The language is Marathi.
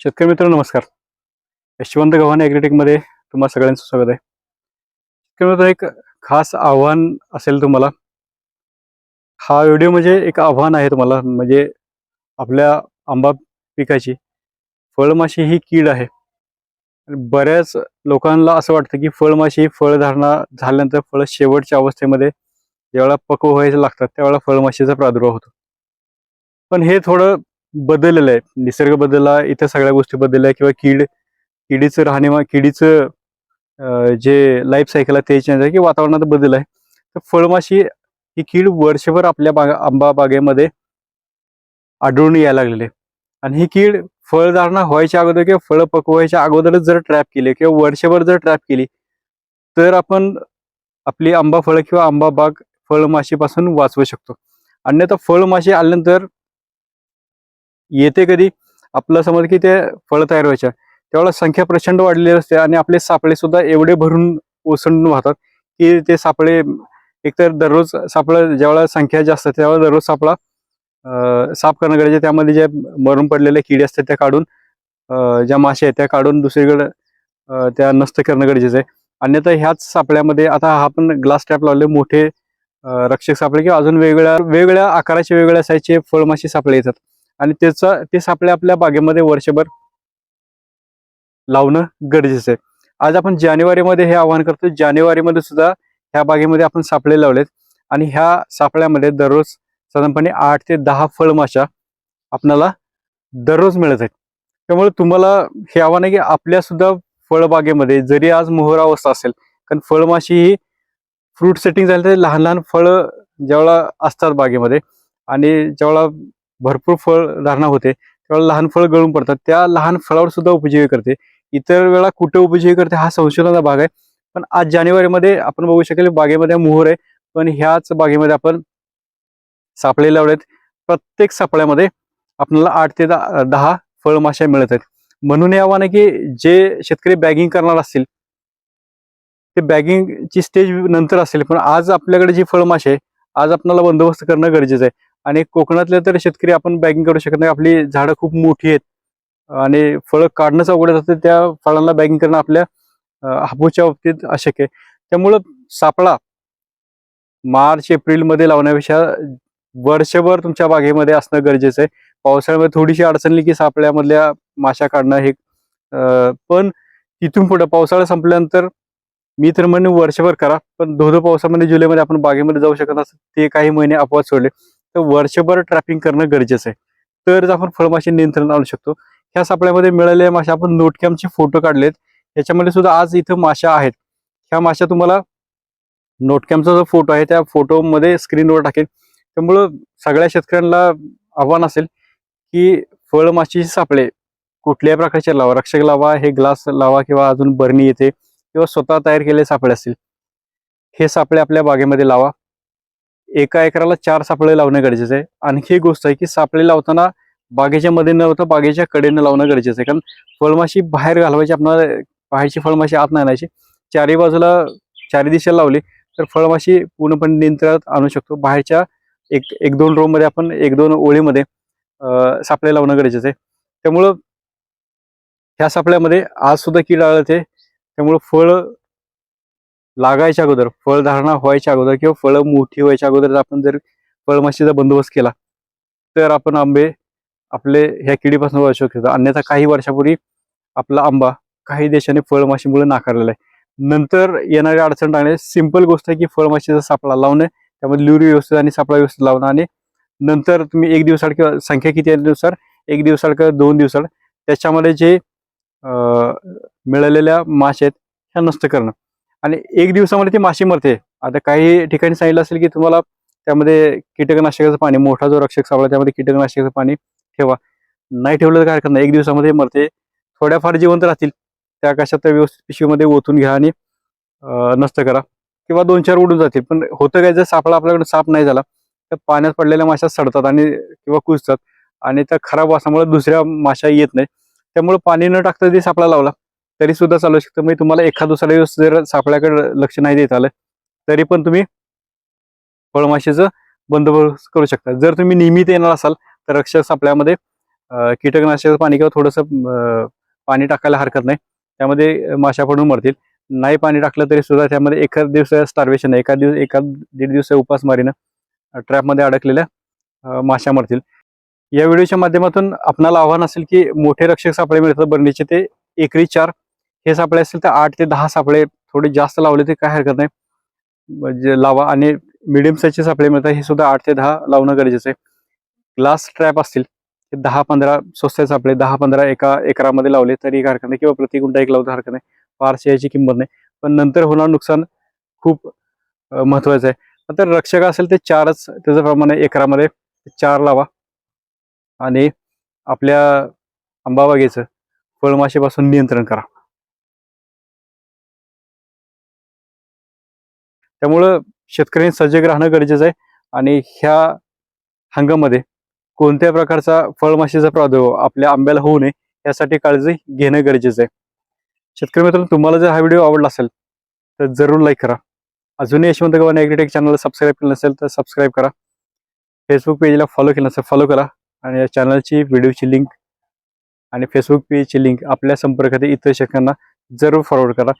शेतकरी मित्र नमस्कार. यशवंत गव्हाणे ॲग्रीटेकमध्ये तुम्हा सगळ्यांचं स्वागत आहे. शेतकरी मित्र एक खास आव्हान असेल तुम्हाला. हा व्हिडिओ म्हणजे एक आव्हान आहे तुम्हाला म्हणजे आपल्या आंबा पिकाची. फळमाशी ही कीड आहे. बऱ्याच लोकांना असं वाटतं की फळमाशी ही फळधारणा झाल्यानंतर फळ शेवटच्या अवस्थेमध्ये ज्यावेळेला पक्व व्हायचं लागतात त्यावेळेला फळमाशीचा प्रादुर्भाव होतो. पण हे थोडं बदललेलं आहे. निसर्ग बदलला इतर सगळ्या गोष्टी बदलल्या किंवा कीड किडीचं राहणीमा किडीचं जे लाईफ सायकल आहे ते चेंज आहे की वातावरणात बदल आहे. तर फळमाशी ही कीड वर्षभर आपल्या बागा आंबा बागेमध्ये आढळून यायला लागलेली आहे. आणि ही कीड फळधारणा व्हायच्या अगोदर किंवा फळं पकवायच्या अगोदरच जर ट्रॅप केली किंवा वर्षभर जर ट्रॅप केली तर आपण आपली आंबा फळं किंवा आंबा बाग फळमाशीपासून वाचवू शकतो. अन्यथा फळमाशी आल्यानंतर येते कधी? आपलं समज की ते फळं तयार व्हायच्या. त्यावेळेला संख्या प्रचंड वाढलेली असते आणि आपले सापळे सुद्धा एवढे भरून ओसंडून वाहतात की ते सापळे एकतर दररोज सापळं ज्यावेळेला संख्या जास्त त्यावेळेला दररोज सापळा साफ करणं गरजेचं आहे. त्यामध्ये जे मरून पडलेले किडे असतात त्या काढून ज्या मासे आहेत त्या काढून दुसरीकडे त्या नष्ट करणं गरजेचं आहे. अन्यथा ह्याच सापळ्यामध्ये आता हा आपण ग्लास टॅप लावले मोठे रक्षक सापळे किंवा अजून वेगवेगळ्या वेगवेगळ्या आकाराचे वेगवेगळ्या साईजचे फळमाशी सापळे येतात. आणि त्याचा ते सापळे आपल्या बागेमध्ये वर्षभर लावणं गरजेचं आहे. आज आपण जानेवारीमध्ये हे आवाहन करतो जानेवारीमध्ये सुद्धा ह्या बागेमध्ये आपण सापळे लावलेत. आणि ह्या सापळ्यामध्ये दररोज साधारणपणे आठ ते दहा फळमाशा आपणाला दररोज मिळत आहेत. त्यामुळे तुम्हाला हे आव्हान आहे की आपल्या सुद्धा फळबागेमध्ये जरी आज मोहरावस्था असेल कारण फळमाशी ही फ्रूट सेटिंग झाली तर लहान लहान फळं ज्यावेळा असतात बागेमध्ये आणि ज्यावेळेला भरपूर फळ धारणा होते. त्यावेळेला लहान फळ गळून पडतात. त्या लहान फळावर सुद्धा उपजीवी करते. इतर वेळा कुठे उपजीवी करते हा संशोधनाचा भाग आहे. पण आज जानेवारीमध्ये आपण बघू शकेल बागेमध्ये मोहर आहे. पण ह्याच बागेमध्ये आपण सापळे लावलेत. प्रत्येक सापळ्यामध्ये आपल्याला आठ ते दहा दहा फळमाशा मिळत आहेत. म्हणून हे आव्हान आहे की जे शेतकरी बॅगिंग करणार असतील ते बॅगिंगची स्टेज नंतर असेल. पण आज आपल्याकडे जी फळमाशी आहे आज आपल्याला बंदोबस्त करणं गरजेचं आहे. आणि कोकणातल्या तर शेतकरी आपण बॅगिंग करू शकत नाही. आपली झाडं खूप मोठी आहेत. आणि फळं काढणंच अवघड असतं त्या फळांना बॅगिंग करणं आपल्या हापूच्या बाबतीत अशक्य आहे. त्यामुळं सापळा मार्च एप्रिलमध्ये लावण्यापेक्षा वर्षभर तुमच्या बागेमध्ये असणं गरजेचं आहे. पावसाळ्यामध्ये थोडीशी अडचणली की सापळ्यामधल्या माशा काढणं हे पण तिथून पुढं पावसाळा संपल्यानंतर मी तर म्हणून वर्षभर करा. पण धोधो पावसामध्ये जुलैमध्ये आपण बागेमध्ये जाऊ शकत असं ते काही महिने अपवाद सोडले. तर वर्षभर ट्रॅपिंग करणं गरजेचं आहे. तरच आपण फळमाशी नियंत्रण आणू शकतो. ह्या सापळ्यामध्ये मिळालेल्या माशा आपण नोटकॅमचे फोटो काढलेत. याच्यामध्ये सुद्धा आज इथं माशा आहेत. ह्या माशा तुम्हाला नोटकॅमचा जो फोटो आहे त्या फोटोमध्ये स्क्रीनवर टाकेल. त्यामुळं सगळ्या शेतकऱ्यांना आव्हान असेल की फळमाशीचे सापळे कुठल्याही प्रकारचे लावा रक्षक लावा हे ग्लास लावा किंवा अजून बरणी येते किंवा स्वतः तयार केलेले सापळे असतील हे सापळे आपल्या बागेमध्ये लावा. एका एकराला चार सापळे लावणं गरजेचं आहे. आणखी एक गोष्ट आहे की सापळे लावताना बागेच्या मध्ये न होता बागेच्या कडेनं लावणं गरजेचं आहे. कारण फळमाशी बाहेर घालवायची आपल्याला बाहेरची फळमाशी आत नाही आणायची. चारी बाजूला चारी दिशेला लावली तर फळमाशी पूर्णपणे नियंत्रणात आणू शकतो. बाहेरच्या एक एक दोन रो मध्ये आपण एक दोन ओळीमध्ये सापळे लावणं गरजेचं आहे. त्यामुळं ह्या सापळ्यामध्ये आज सुद्धा कीड आळते त्यामुळं फळ लागायच्या अगोदर फळधारणा व्हायच्या अगोदर किंवा फळं मोठी व्हायच्या अगोदर जर आपण जर फळमाशीचा बंदोबस्त केला तर आपण आंबे आपले ह्या किडीपासून वाचू शकतो. अन्यथा काही वर्षापूर्वी आपला आंबा काही देशाने फळमाशीमुळे नाकारलेला आहे. नंतर येणारी अडचण टाळणे सिंपल गोष्ट आहे की फळमाशीचा सापळा लावणे त्यामध्ये ल्युरी व्यवस्थित आणि सापळा व्यवस्थित लावणं आणि नंतर तुम्ही एक दिवसाड किंवा संख्या किती आहे नुसार एक दिवसाड किंवा दोन दिवसाड त्याच्यामध्ये जे मिळालेल्या माश आहेत ह्या नष्ट करणं. आणि एक दिवसामध्ये ती माशी मरते. आता काही ठिकाणी सांगितलं असेल की तुम्हाला त्यामध्ये कीटकनाशकाचं पाणी मोठा जो रक्षक सापळा त्यामध्ये कीटकनाशकाचं पाणी ठेवा. नाही ठेवलं तर काय हरकत नाही एक दिवसामध्ये मरते. थोड्याफार जिवंत राहतील. त्या कशात व्यवस्थित पिशवीमध्ये ओतून घ्या आणि नष्ट करा. किंवा दोन चार उडून जातील. पण होतं काय? जर सापळा आपल्याकडे साफ नाही झाला तर पाण्यात पडलेल्या माशा सडतात आणि किंवा कुजतात. आणि त्या खराब वासामुळे दुसऱ्या माशा येत नाही त्यामुळे पाणी न टाकता ते सापळा लावला तरी सुद्धा चालू शकतं. म्हणजे तुम्हाला एखाद दुसरा दिवस जर सापळ्याकडे लक्ष नाही देत आलं तरी पण तुम्ही फळमाशीचं बंदोबस्त करू शकता. जर तुम्ही नियमित येणार असाल तर रक्षक सापळ्यामध्ये कीटकनाशकाचं पाणी किंवा थोडंसं पाणी टाकायला हरकत नाही. त्यामध्ये माशा पडून मरतील. नाही पाणी टाकलं तरी सुद्धा त्यामध्ये एखाद दिवस स्टार्वेशन एका दिवस एका दीड दिवस उपासमारीनं ट्रॅपमध्ये अडकलेल्या माशा मरतील. या व्हिडिओच्या माध्यमातून आपणाला आव्हान असेल की मोठे रक्षक सापळे मिळतात बरणीचे ते एकरी चार हे सापळे असतील तर आठ ते दहा सापळे थोडे जास्त लावले ते काय हरकत नाही. जे लावा आणि मिडियम साईजचे सापळे मिळतात हे सुद्धा आठ ते दहा लावणं गरजेचं आहे. ग्लास ट्रॅप असतील ते दहा पंधरा स्वस्त सापळे दहा पंधरा एका एकरामध्ये लावले तरी हरकत नाही किंवा प्रति गुंठा एक लावता हरकत नाही. फारशी याची किंमत नाही. पण नंतर होणार नुकसान खूप महत्वाचं आहे. तर रक्षक असेल ते चारच त्याचं प्रमाण आहे एकरामध्ये चार लावा. आणि आपल्या आंबाबागेचं फळमाशीपासून नियंत्रण करा. त्यामुळं शेतकऱ्यांनी सजग राहणं गरजेचं आहे. आणि ह्या हंगामध्ये कोणत्या प्रकारचा फळमाशीचा प्रादुर्भाव आपल्या आंब्याला होऊ नये यासाठी काळजी घेणं गरजेचं आहे. शेतकरी मित्रांनो तुम्हाला जर हा व्हिडिओ आवडला असेल तर जरूर लाईक करा. अजूनही यशवंत गव्हाणे ॲग्रीटेक चॅनलला सबस्क्राईब केलं नसेल तर सबस्क्राईब करा. फेसबुक पेजला फॉलो केलं नसेल फॉलो करा. आणि या चॅनलची व्हिडिओची लिंक आणि फेसबुक पेजची लिंक आपल्या संपर्कातील इतर शेतकऱ्यांना जरूर फॉरवर्ड करा.